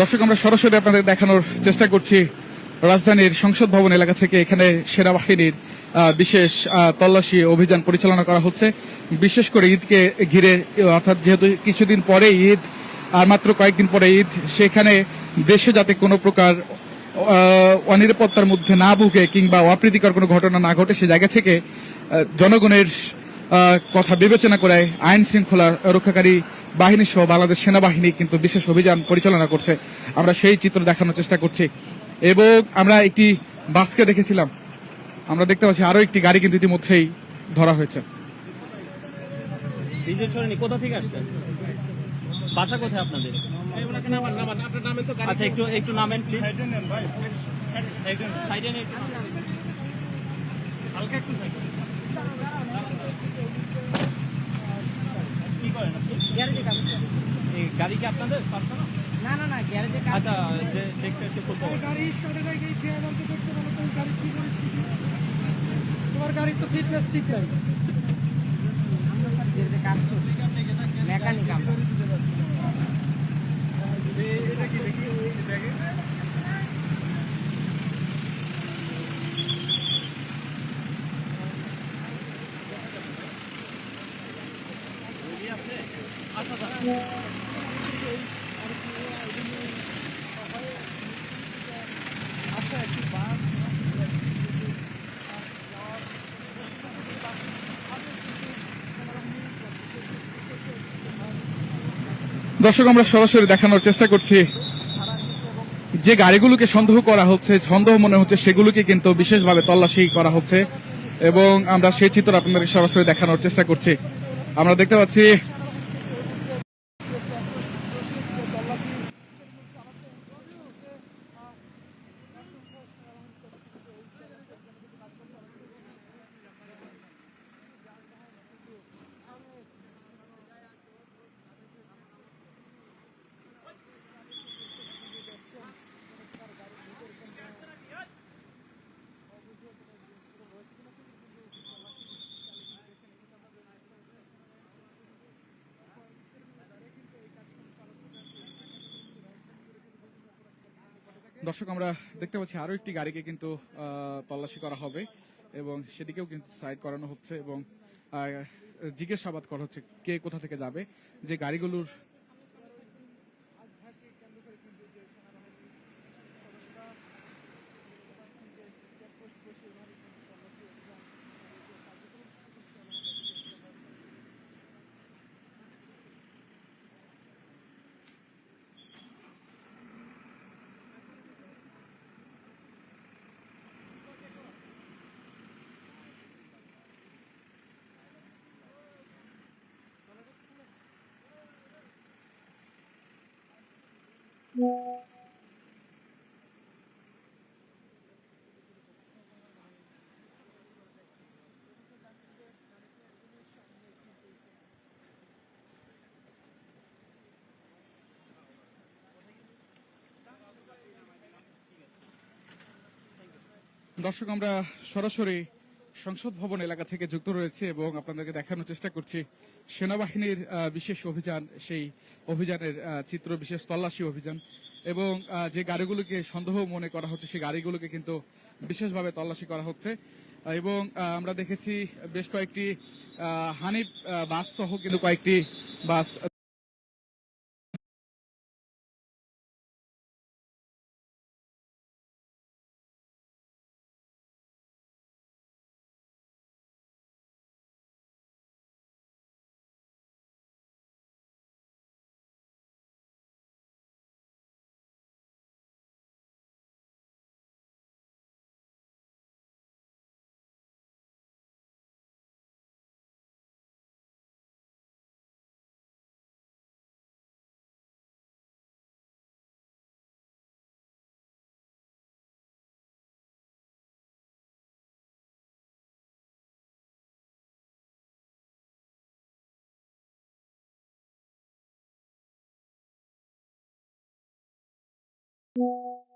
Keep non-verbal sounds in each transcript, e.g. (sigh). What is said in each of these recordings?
দর্শক, আমরা সরাসরি আপনাদের দেখানোর চেষ্টা করছি রাজধানীর সংসদ ভবন এলাকা থেকে এখানে সেনাবাহিনীর বিশেষ তল্লাশি অভিযান পরিচালনা করা হচ্ছে। বিশেষ করে ঈদকে ঘিরে অর্থাৎ যেহেতু কিছুদিন পরে ঈদ, আর মাত্র কয়েকদিন পরে ঈদ, সেখানে দেশে যাতে কোনো প্রকার অনিরাপত্তার মধ্যে না ভুগে কিংবা অপ্রীতিকর কোনো ঘটনা না ঘটে সে জায়গা থেকে জনগণের কথা বিবেচনা করে আইন শৃঙ্খলা রক্ষাকারী বাহিনী সহ বাংলাদেশ সেনাবাহিনী কিন্তু বিশেষ অভিযান পরিচালনা করছে। আমরা সেই চিত্র দেখানোর চেষ্টা করছি। এবং আমরা একটি বাসকে দেখেছিলাম। আমরা দেখতে পাচ্ছি আরও একটি গাড়ি কিন্তু ইতিমধ্যেই ধরা হয়েছে। আচ্ছা। হালকা একটু কি করেন গ্যারেজে কাজ করে। এই গাড়ি কি আপনাদের? পার্সোনাল? না না না গ্যারেজে কাজ আচ্ছা যে দেখতে একটু হবে। গাড়ি স্টার্টের আগে খেয়াল বলতে করতে বলো কোন গাড়ি কি পরিস্থিতি? তোমার গাড়ির তো ফিটনেস ঠিক নাই। আমরা স্যার গ্যারেজে কাজ করি। মেকানিক আমরা। দর্শক, আমরা সরাসরি দেখানোর চেষ্টা করছি। যে গাড়িগুলোকে সন্দেহ করা হচ্ছে, সন্দেহ মনে হচ্ছে সেগুলোকে কিন্তু বিশেষভাবে তল্লাশি করা হচ্ছে এবং আমরা সেই চিত্র আপনাদের সরাসরি দেখানোর চেষ্টা করছি। আমরা দেখতে পাচ্ছি দর্শক, আমরা দেখতে পাচ্ছি আরও একটি গাড়িকে কিন্তু তল্লাশি করা হবে এবং সেদিকেও কিন্তু সাইড করানো হচ্ছে এবং জিজ্ঞাসাবাদ করা হচ্ছে কে কোথা থেকে যাবে। যে গাড়িগুলোর দর্শক আমরা সরাসরি সংসদ ভবন এলাকা থেকে যুক্ত রয়েছে এবং আপনাদেরকে দেখানোর চেষ্টা করছি। সেনাবাহিনীর বিশেষ অভিযান, সেই অভিযানের চিত্র, বিশেষ তল্লাশি অভিযান এবং যে গাড়িগুলোকে সন্দেহ মনে করা হচ্ছে, সেই গাড়িগুলোকে কিন্তু বিশেষভাবে তল্লাশি করা হচ্ছে। এবং আমরা দেখেছি বেশ কয়েকটি হানিফ বাস সহ কিন্তু কয়েকটি বাস you.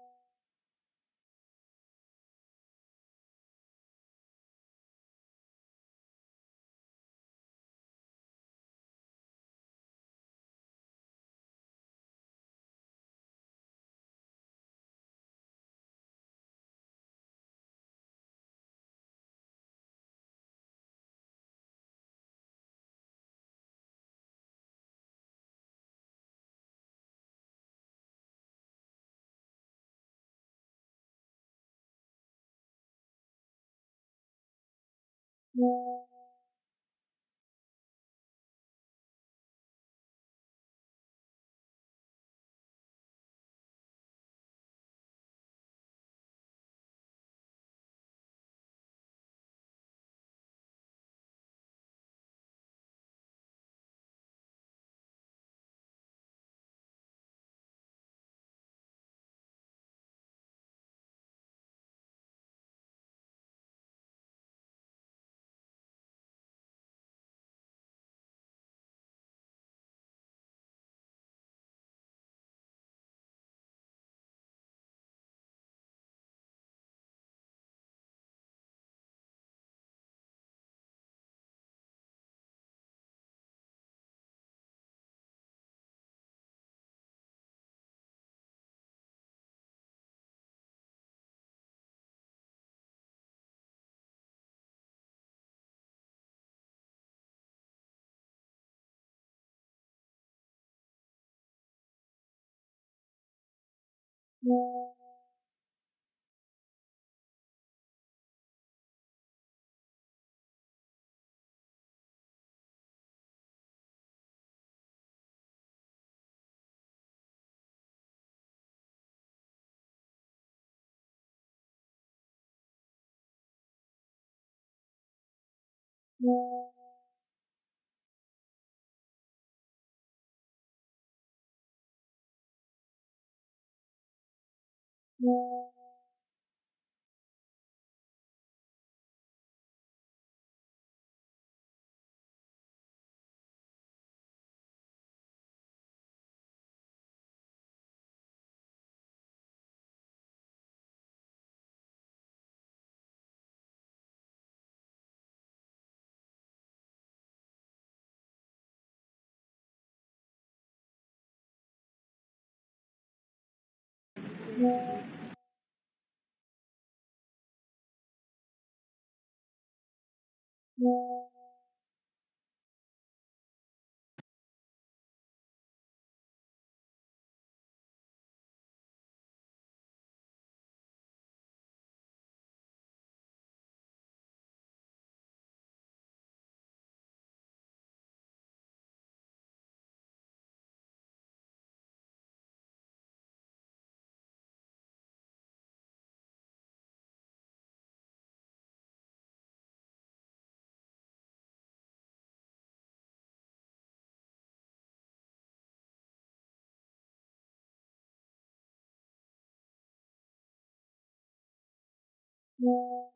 Yeah. (laughs) you Thank yeah. you. Yeah.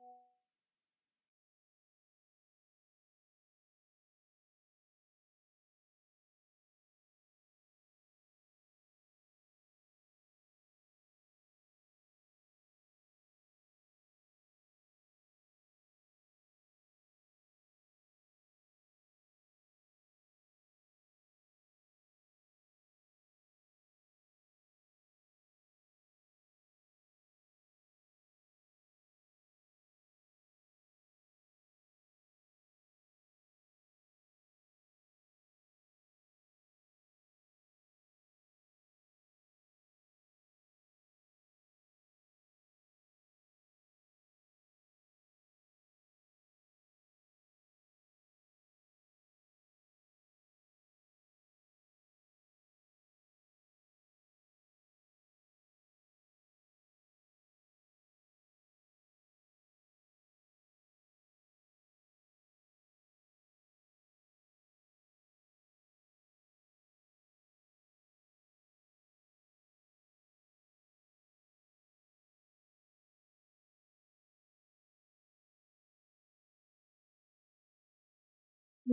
এই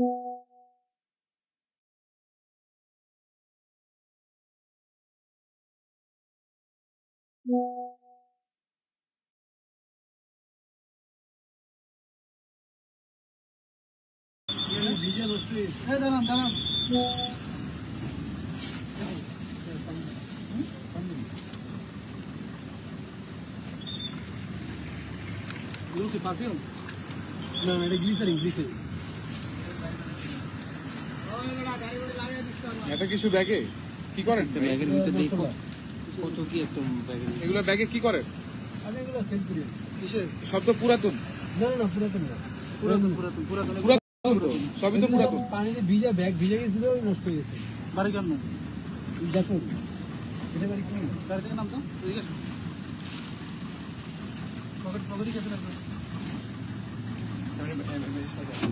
দাঁড়ান দাঁড়ান এগুলো কি পারফিউম না না এটা গ্লিসারিন গ্লিসারিন এটা কিছু ব্যাগে? কি করেন? ব্যাগের ভিতরে দেখো কত কি একদম ব্যাগের এগুলো ব্যাগে কি করেন? আমি এগুলো সেল করি। কিসের? শব্দ পুরাতন। না না পুরাতন না। পুরাতন পুরাতন পুরাতন। পুরাতন তো সবই তো পুরাতন। পানিতে ভিজা ব্যাগ ভিজে গেছিল নষ্ট হয়ে গেছে। বাড়ি কেমন দেখুন। এটা বাড়ি? কেমন বাড়ি থেকে নামতো ঠিক আছে পকেট পকেটই গেছে ওটা কিছু নেই এটা মোবাইল কেমন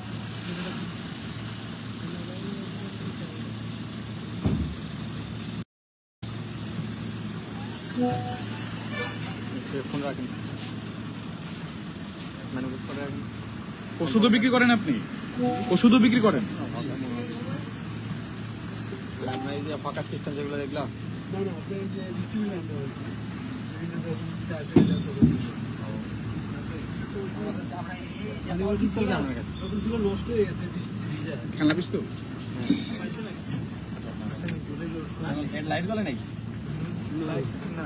রাখেন। মানে ওষুধও বিক্রি করেন আপনি? ওষুধও বিক্রি করেন? আমরা এই যে ফাঁকা সিস্টেম যেগুলো দেখলাম। কাছে নষ্ট হয়ে। লাইট জ্বলে নাই না।